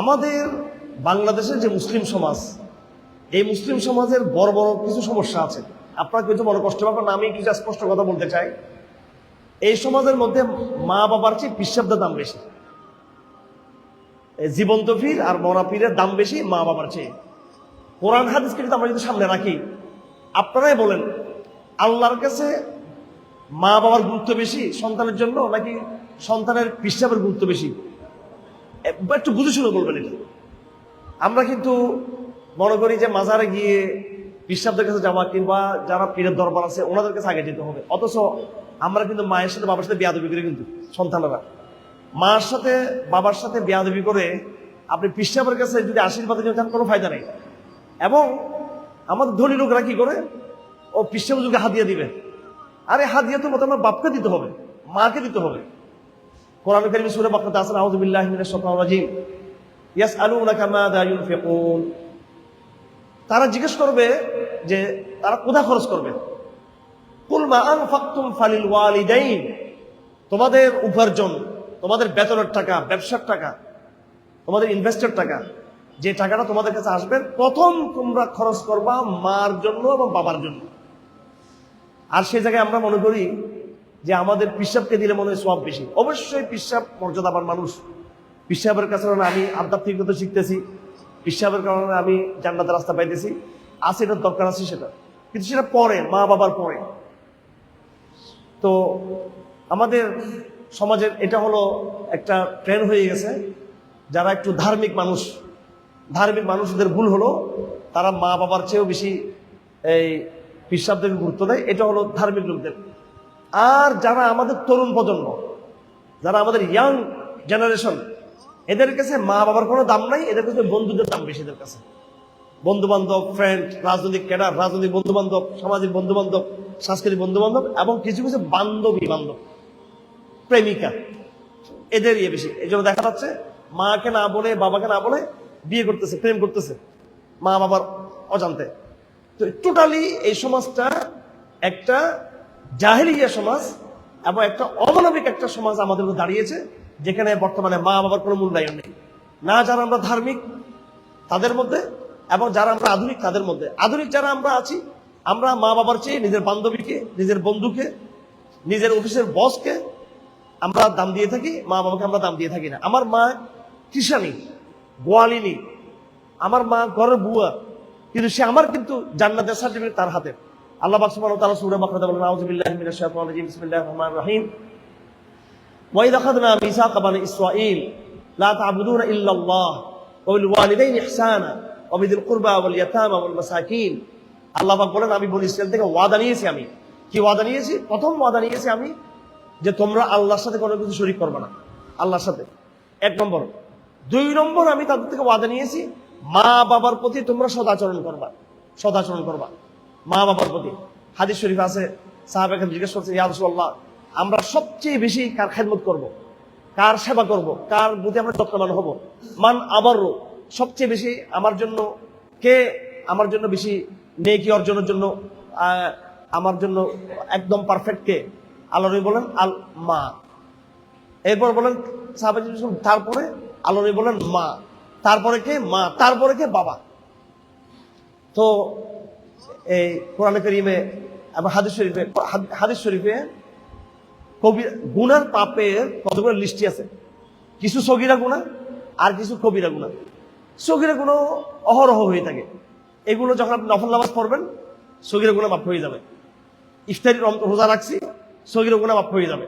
আমাদের বাংলাদেশের যে মুসলিম সমাজ, এই মুসলিম সমাজের বড় বড় কিছু সমস্যা আছে। আপনারা কিছু মনে কষ্ট পাবেন আমি কিছু স্পষ্ট কথা বলতে চাই। এই সমাজের মধ্যে মা বাবার চেয়ে পিসাবদের দাম বেশি। জীবন্ত পীর আর মরা পীরের দাম বেশি মা বাবার চেয়ে। কোরআন হাদিসকে যদি আমরা যদি সামনে রাখি, আপনারাই বলেন, আল্লাহর কাছে মা বাবার গুরুত্ব বেশি, সন্তানের জন্য নাকি সন্তানের পিসাবের গুরুত্ব বেশি? এ- একটু বুঝে শুনে বলবেন এটা। আমরা কিন্তু মনে করি যে মাজারে গিয়ে পিসাবদের কাছে যাওয়া কিংবা যারা পীরের দরবার আছে, ওনাদের কাছে আগে যেতে হবে। অথচ আমরা কিন্তু মায়ের সাথে বাবার সাথে বিয়াদবি করি কিন্তু, সন্তানেরা। মার সাথে, বাবার সাথে বিয়াদবি করে আপনি পিসাবের কাছে যদি আশীর্বাদ জন্য চান কোনো ফায়দা নেই। এবং আমাদের ধনী লোকরা কি করে? ও পিসাব যুগে হাদিয়া দিবে, আরে হাদিয়া তো মতো আমার বাপকে দিতে হবে, মাকে দিতে হবে। কোরআন কারিমে সূরা বাকারাতে আছে, আউযু বিল্লাহি মিনাশ শাইতানির রাজিম। ইয়াসআলুনাকা মাযা ইউনফিকুন তারা জিজ্ঞেস করবে যে, তারা কোথায় খরচ করবে? কুল মা আনফাকতুম ফালিল ওয়ালিদাইন। তোমাদের উপার্জন, তোমাদের বেতনের টাকা, ব্যবসার টাকা, তোমাদের ইনভেস্টের টাকা, যে টাকাটা তোমাদের কাছে আসবে, প্রথম তোমরা খরচ করবা মার জন্য এবং বাবার জন্য। আর সেই জায়গায় আমরা মনে করি যে আমাদের পিসাবকে দিলে মনে হয় সব বেশি। অবশ্যই পিসাব মর্যাদাবান মানুষ। পিসাবের কাছে আমি আধ্যাত্মিকতা শিখতেছি, পিসাবের কারণে আমি জান্নাতের রাস্তা পাইতেছি। আছে এটার দরকার আছে সেটা। কিন্তু সেটা পরে, মা বাবার পরে। তো আমাদের সমাজের এটা হলো একটা ট্রেন্ড হয়ে গেছে। যারা একটু ধার্মিক মানুষ, ধার্মিক মানুষদের ভুল হলো, তারা মা বাবার চেয়েও বেশি এই পিসাবদেরকে গুরুত্ব দেয়। এটা হলো ধার্মিক লোকদের। আর যারা আমাদের তরুণ প্রজন্ম, যারা আমাদের ইয়াং জেনারেশন এদের কাছে মা বাবার কোনো দাম নাই, এদের কাছে বন্ধুদের দাম বেশি এদের কাছে। বন্ধু বান্ধব ফ্রেন্ড রাজনৈতিক ক্যাডার, রাজনৈতিক বন্ধু বান্ধব সামাজিক বন্ধু বান্ধব সাংস্কৃতিক বন্ধু বান্ধব এবং কিছু কিছু বান্ধবী বান্ধব, প্রেমিকা, এদের ইয়ে বেশি। এই জন্য দেখা যাচ্ছে, মাকে না বলে, বাবাকে না বলে বিয়ে করতেছে, প্রেম করতেছে মা বাবার অজান্তে। তো টোটালি এই সমাজটা একটা জাহেলিয়া সমাজ এবং একটা অমানবিক একটা সমাজ আমাদের দাঁড়িয়েছে, যেখানে বর্তমানে মা বাবার কোনো মূল্যায়ন নেই। না যারা আমরা ধার্মিক, তাদের মধ্যে, এবং যারা আমরা আধুনিক, তাদের মধ্যে। আধুনিক যারা আমরা আছি, আমরা মা বাবার চেয়ে, নিজের বান্ধবীকে, নিজের বন্ধুকে, নিজের অফিসের বসকে আমরা দাম দিয়ে থাকি, মা বাবাকে আমরা দাম দিয়ে থাকি না। আমার মা কৃষানি, গোয়ালিনী, আমার মা ঘরের বুয়া, কিন্তু সে আমার কিন্তু জান্নাতের সার্টিফিকেট তার হাতে। আল্লাহ বাকারাতে বলেন, আউযু বিল্লাহি মিনাশ শাইতানির রাজিম, বিসমিল্লাহির রহমানির রহিম। ওয়া ইযা মিসাকা বানি ইসরাঈল, লা তা'বুদুনা ওয়া বিল ওয়ালিদাইনি ইহসানা, ওয়া কুরবা ওয়াল ইয়াতামা ওয়াল মাসাকিন। আল্লাহ পাক বলেন, আমি বনি থেকে ওয়াদা নিয়েছি আমি। কি ওয়াদা নিয়েছি? প্রথম ওয়াদা নিয়েছি আমি যে তোমরা আল্লাহর সাথে কোনো কিছু শরীক করবে না, আল্লাহর সাথে। এক নম্বর। দুই নম্বর, আমি তাদের থেকে ওয়াদা নিয়েছি মা বাবার প্রতি তোমরা সদাচরণ করবা সদাচরণ করবা। মা বাবার প্রতি হাদিস শরীফ আছে, সাহাবাকে জিজ্ঞেস করছে, ইয়া রাসূলুল্লাহ, আমরা সবচেয়ে বেশি কার খেদমত করব। কার সেবা করব। কার প্রতি আমরা যত্নবান হব? মান আবার সবচেয়ে বেশি আমার জন্য কে আমার জন্য বেশি নেকি অর্জনের জন্য আমার জন্য একদম পারফেক্ট কে? আল্লাহ বলেন, আল মা। এরপর বলেন সাহাবাজ তারপরে? আল্লাহ বলেন, মা। তারপরে কে? মা। তারপরে কে? বাবা। তো এই কোরআন করিমে এবং হাদিস শরীফে হাদিস শরীফে কবি গুনার পাপের কতগুলো লিস্টি আছে? কিছু সগিরা গুণা আর কিছু কবিরা গুণা সগিরা গুণ অহরহ হয়ে থাকে। এগুলো যখন আপনি নফল নামাজ পড়বেন, সগিরা গুণা মাফ হয়ে যাবে। ইফতারি রোজা রাখছি, সগিরা গুণা মাফ হয়ে যাবে।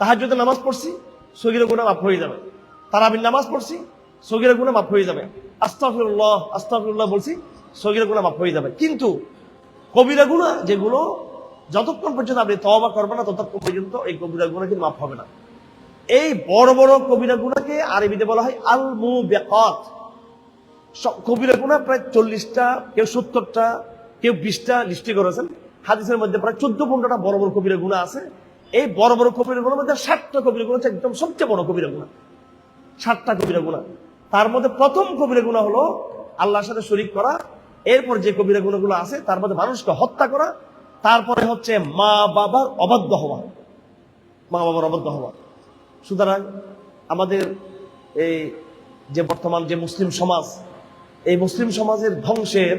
তাহাজ্জুদে নামাজ পড়ছি, সগিরা গুণা মাফ হয়ে যাবে। তারাবির নামাজ পড়ছি, সগিরা গুণা মাফ হয়ে যাবে। আস্তাফিরুল্লাহ আস্তাফিরুল্লাহ বলছি সগিরা গুণা মাফ হয়ে যাবে। কিন্তু কবিরা গুণা যেগুলো যতক্ষণ পর্যন্ত আপনি তওবা করবেন না, ততক্ষণ পর্যন্ত এই কবিরা গুণা কিন্তু মাফ হবে না। এই বড় বড় কবিরা গুণাকে আরবিতে বলা হয় আল মু বেকাত কবিরা গুণা প্রায় চল্লিশটা, কেউ সত্তরটা, কেউ বিশটা লিস্টি করেছেন। হাদিসের মধ্যে প্রায় চোদ্দ পনেরোটা বড় বড় কবিরা গুণা আছে। এই বড় বড় কবিরা গুণার মধ্যে ষাটটা কবিরা গুণা হচ্ছে একদম সবচেয়ে বড় কবিরা গুণা ষাটটা কবিরা গুণা তার মধ্যে প্রথম কবিরা গুণা হলো আল্লাহর সাথে শরিক করা এরপর যে কবিরা গুণাগুলো আছে, তার মধ্যে মানুষকে হত্যা করা, তারপরে হচ্ছে মা বাবার অবাধ্য হওয়া। মা বাবার অবাধ্য হওয়া। সুতরাং আমাদের এই যে বর্তমান যে মুসলিম সমাজ, এই মুসলিম সমাজের ধ্বংসের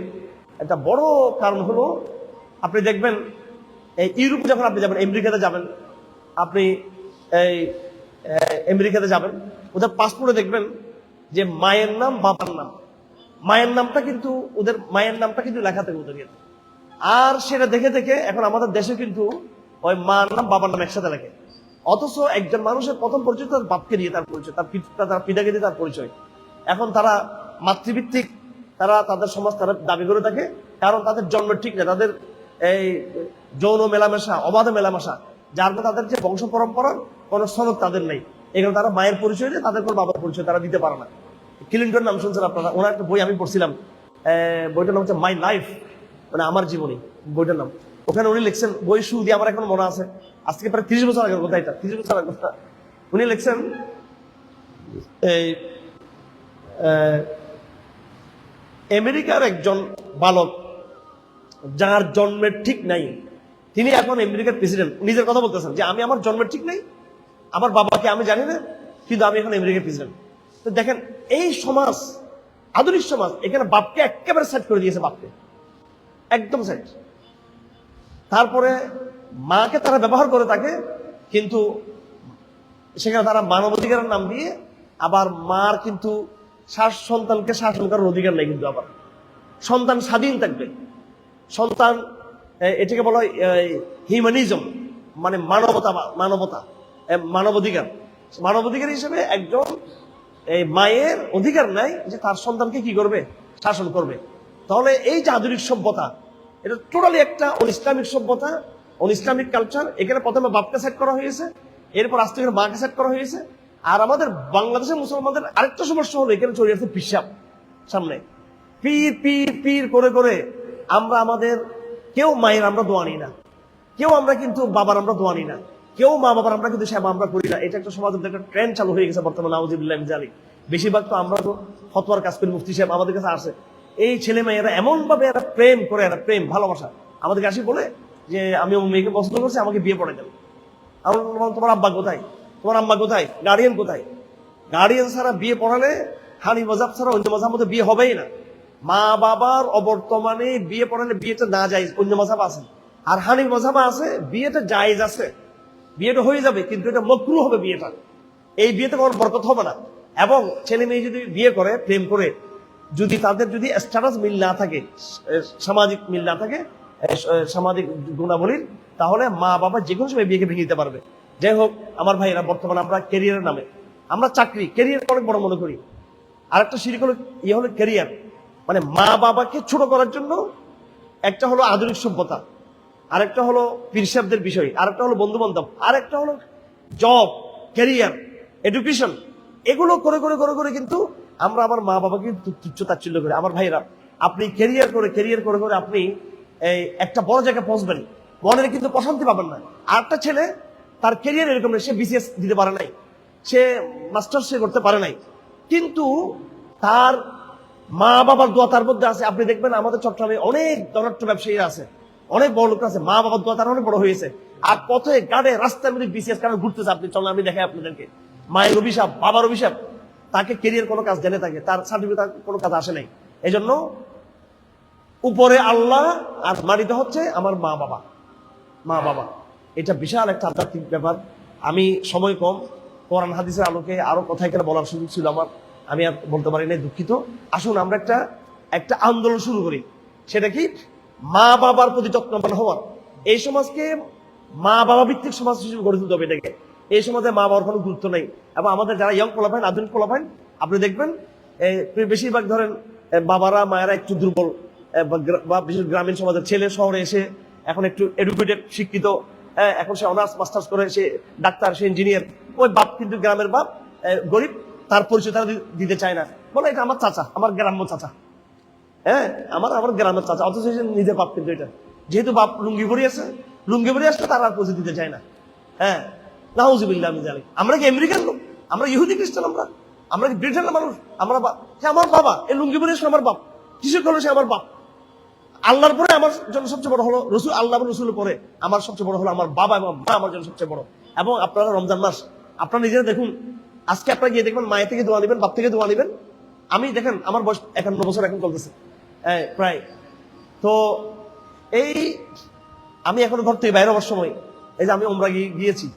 একটা বড় কারণ হলো, আপনি দেখবেন, এই ইউরোপে যখন আপনি যাবেন, আমেরিকাতে যাবেন, আপনি এই আমেরিকাতে যাবেন, ওদের পাসপোর্টে দেখবেন যে মায়ের নাম, বাবার নাম। মায়ের নামটা কিন্তু ওদের মায়ের নামটা কিন্তু লেখা থাকে ওদের। আর সেটা দেখে দেখে এখন আমাদের দেশে কিন্তু ওই মার নাম, বাবার নাম একসাথে লেখে। অথচ একজন মানুষের প্রথম পরিচয় তার বাপকে দিয়ে তার পরিচয়, তার তার পিতাকে দিয়ে তার পরিচয়। এখন তারা মাতৃভিত্তিক, তারা তাদের সমাজ, তারা দাবি করে থাকে, কারণ তাদের জন্ম ঠিক না, তাদের এই যৌন মেলামেশা, অবাধ মেলামেশা, যার ফলে তাদের যে বংশ পরম্পরার কোনো সনদ তাদের নেই। এখানে তারা মায়ের পরিচয় দিয়ে তাদের কোনো বাবার পরিচয় তারা দিতে পারে না। ক্লিন্টন নাম শুনছেন আপনারা? ওনার একটা বই আমি পড়ছিলাম। বইটার নাম হচ্ছে মাই লাইফ মানে আমার জীবনী, বইটার নাম। ওখানে উনি লিখছেন, বই শুরু দিয়ে আমার এখন মনে আছে। আজ থেকে প্রায় তিরিশ বছর আগের কথা এটা, তিরিশ বছর আগের কথা। উনি লিখছেন এই আমেরিকার একজন বালক, যার জন্মের ঠিক নাই। তিনি এখন আমেরিকার প্রেসিডেন্ট। নিজের কথা বলতেছেন যে, আমি আমার জন্মের ঠিক নাই, আমার বাবাকে আমি জানি না, কিন্তু আমি এখন আমেরিকার প্রেসিডেন্ট। তো দেখেন, এই সমাজ, আধুনিক সমাজ, এখানে বাপকে একেবারে সেট করে দিয়েছে বাপকে। একদম সেট তারপরে মাকে তারা ব্যবহার করে থাকে, কিন্তু সেখানে তারা মানবাধিকারের নাম দিয়ে আবার মার কিন্তু শাস সন্তানকে শাসন করার অধিকার নেই কিন্তু আবার। সন্তান স্বাধীন থাকবে। সন্তান এটাকে বলা হয় হিউম্যানিজম মানে মানবতা মানবতা মানবাধিকার। মানবাধিকার হিসেবে একজন এই মায়ের অধিকার নাই যে তার সন্তানকে কি করবে? শাসন করবে। তাহলে এই যে আধুনিক সভ্যতা, এটা টোটালি একটা অন ইসলামিক সভ্যতা অন ইসলামিক কালচার এখানে প্রথমে বাপকে সেট করা হয়েছে, এরপর আস্তে করে মাকে সেট করা হয়েছে, আর আমাদের বাংলাদেশের মুসলমানদের আরেকটা সমস্যা হলো, এখানে চলে যাচ্ছে পিসাব, সামনে। পীর পীর পীর করে করে আমরা আমাদের, কেউ মায়ের আমরা দোয়া নিই না। কেউ আমরা কিন্তু বাবার আমরা দোয়া নিই না। কেউ মা বাবার, আমরা কিন্তু সেবা আমরা করি না। এটা একটা সমাজের একটা ট্রেন্ড চালু হয়ে গেছে বর্তমানে, নাউজিবুল্লাহ জানি। বেশিরভাগ তো আমরা তো ফতোয়ার কাজ করি, মুফতি সাহেব আমাদের কাছে আসে। এই ছেলে মেয়েরা এমন ভাবে একটা প্রেম করে একটা প্রেম, ভালোবাসা। আমাদের কাছে বলে যে, আমি ও মেয়েকে পছন্দ করছি, আমাকে বিয়ে পড়ে দেন আমার তোমার আব্বা কোথায়? তোমার আম্মা কোথায়? গার্ডিয়ান কোথায়? গার্ডিয়ান ছাড়া বিয়ে পড়ালে হানি মজাব ছাড়া অন্য মজাব মধ্যে বিয়ে হবেই না। মা বাবার অবর্তমানে বিয়ে পড়ালে বিয়েটা না যায়, অন্য মজাব আছে। আর হানি মজাব আছে, বিয়েটা জায়েজ আছে। বিয়েটা হয়ে যাবে, কিন্তু এটা মকরু হবে বিয়েটা। এই বিয়েতে কোনো বরকত হবে না। এবং ছেলে মেয়ে যদি বিয়ে করে, প্রেম করে, যদি তাদের যদি স্ট্যাটাস মিল না থাকে, সামাজিক মিল না থাকে সামাজিক গুণাবলীর, তাহলে মা বাবা যে কোনো সময় বিয়েকে ভেঙে দিতে পারবে। যাই হোক, আমার ভাইয়েরা, বর্তমানে আমরা ক্যারিয়ারের নামে। আমরা চাকরি ক্যারিয়ার অনেক বড় মনে করি। আর একটা সিরিক হলো ইয়ে হলো ক্যারিয়ার মানে মা বাবাকে ছোট করার জন্য একটা হলো আধুনিক সভ্যতা। আরেকটা হলো পীরসাবদের বিষয়, আরেকটা হলো বন্ধু বান্ধব আরেকটা হলো জব ক্যারিয়ার এডুকেশন এগুলো করে করে করে করে কিন্তু আমরা আমার মা বাবাকে কিন্তু তুচ্ছ তাচ্ছিল্য করি। আমার ভাইরা আপনি ক্যারিয়ার করে ক্যারিয়ার করে করে আপনি এই একটা বড় জায়গায় পৌঁছবেন। মনের কিন্তু প্রশান্তি পাবেন না। আর একটা ছেলে, তার ক্যারিয়ার এরকম সে বিসিএস দিতে পারে নাই, সে মাস্টার্স সে করতে পারে নাই। কিন্তু তার মা বাবার দোয়া তার মধ্যে আছে। আপনি দেখবেন আমাদের চট্টগ্রামে অনেক ধনাট্য ব্যবসায়ী আছে। অনেক বড় লোক আছে, মা বাবার দোয়া তার অনেক বড় হয়েছে। আর পথে গাড়ে, রাস্তার মধ্যে বিসিএস কারণ ঘুরতেছে আপনি। চলেন, আমি দেখাই আপনাদেরকে। মায়ের অভিশাপ, বাবার অভিশাপ, তাকে কেরিয়ার কোনো কাজ জেনে থাকে, তার সার্টিফিকেট কোনো কাজ আসে নাই। এই জন্য উপরে আল্লাহ আর মাটিতে হচ্ছে আমার মা বাবা। মা বাবা। এটা বিশাল একটা আধ্যাত্মিক ব্যাপার। আমি সময় কম, কোরআন, হাদিসের আলোকে আরও কথা এখানে বলার সুযোগ ছিল আমার। আমি আর বলতে পারি নাই, দুঃখিত। আসুন, আমরা একটা একটা আন্দোলন শুরু করি। সেটা কি? মা বাবার প্রতি যত্নবান হওয়ার। এই সমাজকে মা বাবা ভিত্তিক সমাজ হিসেবে গড়ে তুলতে হবে এটাকে। এই সমাজে মা বাবার কোনো গুরুত্ব নেই। এবং আমাদের যারা ইয়ং পোলাফাইন আধুনিক পোলাফাইন আপনি দেখবেন বেশিরভাগ ধরেন বাবারা, মায়েরা একটু দুর্বল বা বিশেষ গ্রামীণ সমাজের ছেলে শহরে এসে এখন একটু এডুকেটেড শিক্ষিত এখন সে অনার্স মাস্টার্স করে সে ডাক্তার, সে ইঞ্জিনিয়ার ওই বাপ কিন্তু গ্রামের বাপ গরিব, তার পরিচয় তারা দিতে চায় না। বলে, এটা আমার চাচা, আমার গ্রাম্য চাচা। হ্যাঁ আমার আমার গ্রামের চাচা, অথচ নিজের বাপ কিন্তু এটা। যেহেতু বাপ লুঙ্গি পরে আছে, লুঙ্গি পরে আসলে তারা আর পরিচয় দিতে চায় না। হ্যাঁ নাউজিবিল্লাহ আমি জানি আমরা কি আমেরিকান লোক? আমরা ইহুদি খ্রিস্টান আমরা? আমরা কি ব্রিটেনের মানুষ? আমরা সে আমার বাবা, এই লুঙ্গি পরে আমার বাপ। কিসের করল সে আমার বাপ? আল্লাহর পরে আমার জন্য সবচেয়ে বড় হলো রসুল আল্লাহ রসুলের পরে আমার সবচেয়ে বড় হলো আমার বাবা এবং মা আমার জন্য সবচেয়ে বড়। এবং আপনারা রমজান মাস, আপনারা নিজেরা দেখুন, আজকে আপনারা গিয়ে দেখবেন, মায়ের থেকে দোয়া নেবেন, বাপ থেকে দোয়া নেবেন। আমি দেখেন, আমার বয়স একান্ন বছর এখন চলতেছে। প্রায়। তো এই, আমি এখন ঘর থেকে বাইরে হওয়ার সময়, এই যে আমি ওমরা গিয়েছি,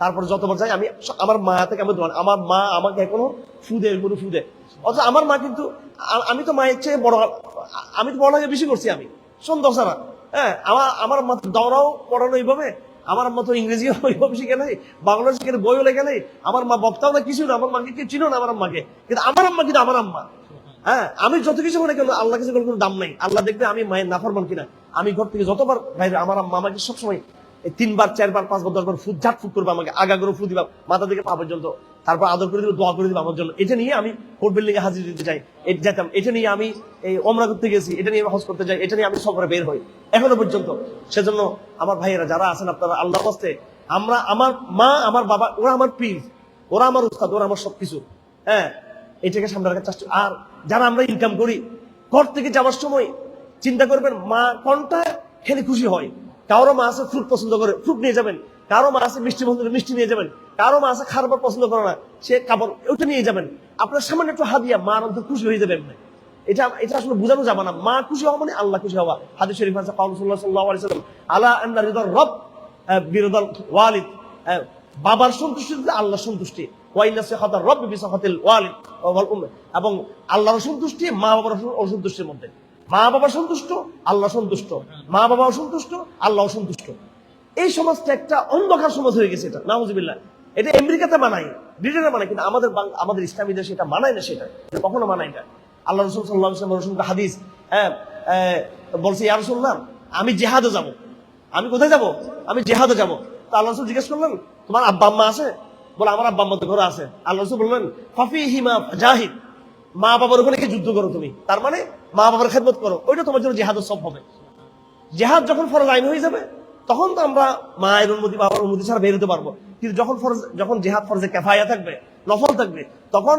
তারপর যতবার যাই, আমি আমার মা থেকে আমি দোয়া, আমার মা আমাকে এখনও ফুদে এগুলো ফুদে অথচ আমার মা কিন্তু আমি তো মায়ের চেয়ে বড় আমি তো পড়ালেখা বেশি করছি আমি। সন্দেহ ছাড়া। হ্যাঁ আমার আমার মা দৌড়াও, পড়ানো এইভাবে আমার মতো ইংরেজিও ওইভাবে শিখে নেই বাংলা শিখে বইও লেখে নেই। আমার মা বক্তাও না কিছু না, আমার মাকে কেউ চিনো না আমার আম্মাকে। কিন্তু আমার আম্মা কিন্তু আমার আম্মা। হ্যাঁ আমি যত কিছু মনে করি আল্লাহ কিছু কোনো দাম নাই। আল্লাহ দেখবে আমি মায়ের নাফরমান কিনা। আমি ঘর থেকে যতবার বাইরে আমার আম্মা আমাকে সবসময় তিনবার, চারবার, পাঁচবার, দশবার ফুট ঝাট ফুট করবে আমাকে, আগা করে ফুট দিবা, মাথা থেকে পা পর্যন্ত। তারপর আদর করে দিবে দোয়া করে দিবে আমার জন্য। এটা নিয়ে আমি কোর্ট বিল্ডিং এ হাজির দিতে চাই। যেতাম। এটা নিয়ে আমি এই ওমরা করতে গেছি, এটা নিয়ে আমি হজ করতে যাই, এটা নিয়ে আমি সফরে বের হই। এখনও পর্যন্ত। সেজন্য আমার ভাইয়েরা, যারা আছেন আপনারা আল্লাহ হস্তে, আমরা, আমার মা, আমার বাবা, ওরা আমার পীর, ওরা আমার উস্তাদ, ওরা আমার সবকিছু। হ্যাঁ? এটাকে সামনে রাখার চেষ্টা আর যারা আমরা ইনকাম করি, ঘর থেকে যাওয়ার সময় চিন্তা করবেন, মা কোনটা খেলে খুশি হয়? কারও মা আছে ফ্রুট পছন্দ করে ফ্রুট নিয়ে যাবেন। কারও মা আছে, মিষ্টি পছন্দ মিষ্টি নিয়ে যাবেন। কারও মা আছে খারাপ পছন্দ করে না, সে কাপড় ওটা নিয়ে যাবেন। আপনার সামান্য একটু হাদিয়া মার অন্তর খুশি হয়ে যাবেন। এটা এটা আসলে বোঝানো যাবে না। মা খুশি হওয়া মানে আল্লাহ খুশি হওয়া। হাদিস শরীফ আছে আলাইহি সাল্লাম রব ওয়ালিদ। বাবার সন্তুষ্টি আল্লাহ সন্তুষ্টি। রব ওয়ালিদ এবং আল্লাহর সন্তুষ্টি মা বাবার অসন্তুষ্টির মধ্যে। মা বাবা সন্তুষ্ট, আল্লাহ সন্তুষ্ট। মা বাবা অসন্তুষ্ট আল্লাহ অসন্তুষ্ট এই সমাজটা একটা অন্ধকার সমাজ হয়ে গেছে এটা, নাউজুবিল্লাহ। এটা আমেরিকাতে মানায় ব্রিটেনে মানায় কিন্তু আমাদের আমাদের ইসলামী দেশে এটা মানায় না সেটা। কখনো মানায় না। আল্লাহ রসুল সাল্লাহ রসুল হাদিস হ্যাঁ বলছে, ইয়া রসুল্লাহ আমি জেহাদে যাব। আমি কোথায় যাব? আমি জেহাদে যাব। তা আল্লাহ রসুল জিজ্ঞেস করলেন, তোমার আব্বা আম্মা আছে? বলে, আমার আব্বা আম্মা তো ঘরে আছে। আল্লাহ রসুল বললেন ফাফি হিমা জাহিদ, মা বাবার উপরে কি যুদ্ধ করো তুমি। তার মানে মা বাবার খেদমত করো। ওইটা তোমার জন্য জেহাদের সব হবে। জেহাদ যখন ফরজ আইন হয়ে যাবে তখন তো আমরা মায়ের অনুমতি, বাবার অনুমতি ছাড়া বের হতে পারব। কিন্তু যখন ফরজ, যখন জেহাদ ফরজে কেফায়া থাকবে, নফল থাকবে, তখন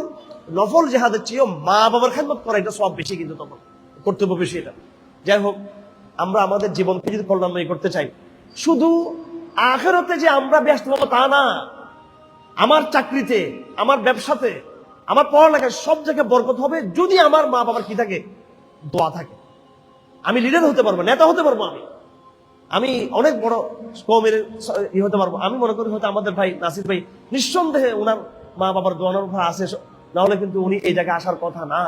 নফল জেহাদের চেয়েও মা বাবার খেদমত করা এটা সব বেশি কিন্তু তখন। কর্তব্য বেশি এটা। যাই হোক, আমরা আমাদের জীবনকে যদি কল্যাণময়ী করতে চাই, শুধু আখেরাতে যে আমরা ব্যস্ত হব তা না, আমার চাকরিতে, আমার ব্যবসাতে, আমার পড়ালেখায় সব জায়গায় বরকত হবে যদি আমার মা বাবার কি থাকে? দোয়া থাকে। আমি লিডার হতে পারব, নেতা হতে পারব আমি। আমি অনেক বড় কমের ই হতে পারব। আমি মনে করি হয়তো আমাদের ভাই নাসির ভাই নিঃসন্দেহে ওনার মা বাবার দোয়ানোর উপর আছে, নাহলে কিন্তু উনি এই জায়গায় আসার কথা না।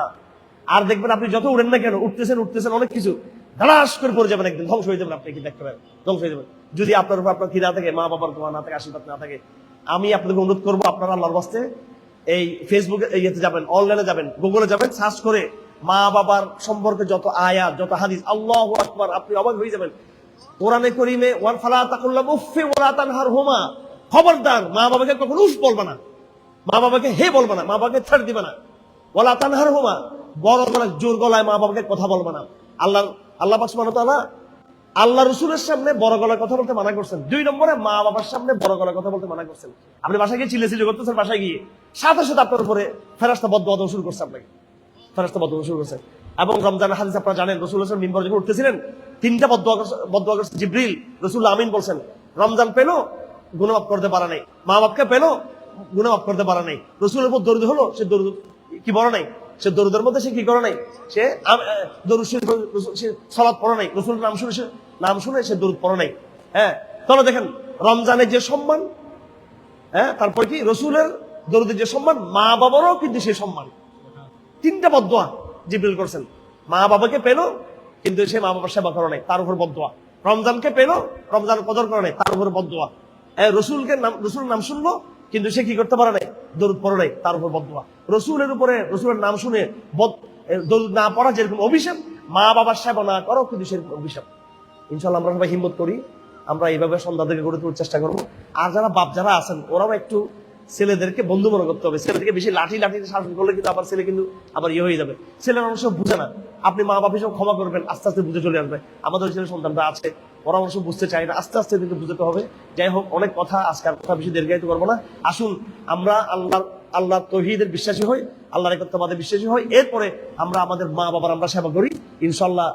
আর দেখবেন আপনি যত উড়েন না কেন, উঠতেছেন উঠতেছেন, অনেক কিছু ধারাস করে পড়ে যাবেন একদিন। ধ্বংস হয়ে যাবেন আপনি কি দেখতে পারেন? ধ্বংস হয়ে যাবেন। যদি আপনার উপর আপনার কি না থাকে মা বাবার দোয়া না থাকে, আশীর্বাদ না থাকে, আমি আপনাদেরকে অনুরোধ করব, আপনারা আল্লাহর বাস্তে এই ফেসবুকে ইয়েতে যাবেন অনলাইনে যাবেন গুগলে যাবেন সার্চ করে মা বাবার সম্পর্কে যত আয়াত, যত হাদিস, আল্লাহ আকবার, আপনি অবাক হয়ে যাবেন। কোরআনে করিমে ওয়ান ফালা তাকুল্লাহ উফে ওয়ালা তানহার হুমা। খবরদার, মা বাবাকে কখনো উফ বলবা না। মা বাবাকে হে বলবা না, মা বাবাকে ছাড় দিবে না। ওয়ালা তানহার হুমা, বড় গলায় জোর গলায় মা বাবাকে কথা বলবা না। আল্লাহ আল্লাহ পাক সুবহানাহু তাআলা আল্লাহ রসুলের সামনে বড় গলায় কথা বলতে মানা করছেন। দুই নম্বরে মা বাবার সামনে বড় গলায় কথা বলতে মানা করছেন। আপনি বাসায় গিয়ে চিলে চিলে করতেছেন, বাসায় গিয়ে। সাথে সাথে আপনার উপরে ফেরাস্তা বদ্ধ শুরু করছে আপনাকে। ফেরাস্তা বদ্ধ শুরু করছে। এবং রমজান হাদিস আপনারা জানেন রসুল হোসেন মিম্বর যখন উঠতেছিলেন, তিনটা বদ্ধ করছে জিব্রিল রসুল আমিন বলছেন, রমজান পেল গুণমাপ করতে পারা নাই। মা বাপকে পেল গুণমাপ করতে পারা নাই। রসুলের উপর দরুদ হলো, সে দরুদ কি বড় নাই? সে দরুদের মধ্যে সে কি করে নাই? সে দরুদ সে সলাৎ পড়ে নাই। রসুলের নাম শুনে সে নাম শুনে সে দরুদ পড়ে নাই। হ্যাঁ তাহলে দেখেন, রমজানের যে সম্মান হ্যাঁ তারপর কি? রসুলের দরুদের যে সম্মান মা বাবারও কিন্তু সে সম্মান। তিনটা বদোয়া জিব্রিল করছেন। মা বাবাকে পেল, কিন্তু সে মা বাবার সেবা করে নাই, তার উপর বদোয়া রমজানকে পেল, রমজান কদর করে নাই, তার উপর বদোয়া রসুলকে নাম রসুল নাম শুনলো কিন্তু সে কি করতে পারে নাই? দরুদ পড়ে নাই, তার উপর বদোয়া রসুলের উপরে, রসুলের নাম শুনে দরুদ না পড়া যেরকম অভিশাপ, মা বাবার সেবা না করো কিন্তু সেরকম অভিশাপ। ইনশাল্লাহ আমরা সবাই হিম্মত করি, আমরা এইভাবে সন্ধ্যা থেকে গড়ে তোলার চেষ্টা করব। আর যারা বাপ যারা আছেন, ওরাও একটু ছেলেদেরকে বন্ধু মনে করতে হবে। ছেলেদেরকে বেশি লাঠি লাঠি শাসন করলে কিন্তু আবার ছেলে কিন্তু আবার ইয়ে হয়ে যাবে। ছেলেরা সময় বুঝে না। আপনি মা বাপ হিসেবে ক্ষমা করবেন, আস্তে আস্তে বুঝে চলে আসবে। আমাদের ছেলে সন্তানরা আছে অবশ্য বুঝতে চায় না। আস্তে আস্তে কিন্তু বুঝতে হবে। যাই হোক, অনেক কথা আজকাল কথা বেশি দীর্ঘায়িত করব না। আসুন, আমরা আল্লাহ আল্লাহ তহিদের বিশ্বাসী হই, আল্লাহর একত্রবাদে বিশ্বাসী হই। এরপরে আমরা আমাদের মা বাবার আমরা সেবা করি। ইনশাল্লাহ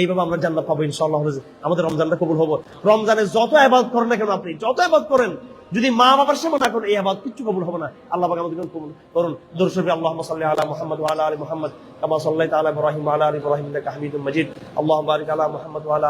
এইভাবে আমরা জান্নাত পাবো ইনশাল্লাহ আমাদের রমজানটা কবুল হব। রমজানে যত আবাদ করেন না কেন আপনি, যত আবাদ করেন, যদি মা বাবার সেবা না করেন, এই আবাদ কিচ্ছু কবুল হবে না। আল্লাহ পাক আমাদের কবুল করুন। দর্শক আল্লাহ সাল্লাহ আলা মুহাম্মদ ওয়া আলা আলি মুহাম্মদ, কামা সাল্লাইতা আলা ইব্রাহিম ওয়া আলা আলি ইব্রাহিম ইন্নাকা হামিদুম মাজিদ। আল্লাহুম্মা বারিক আলা মুহাম্মদ আলা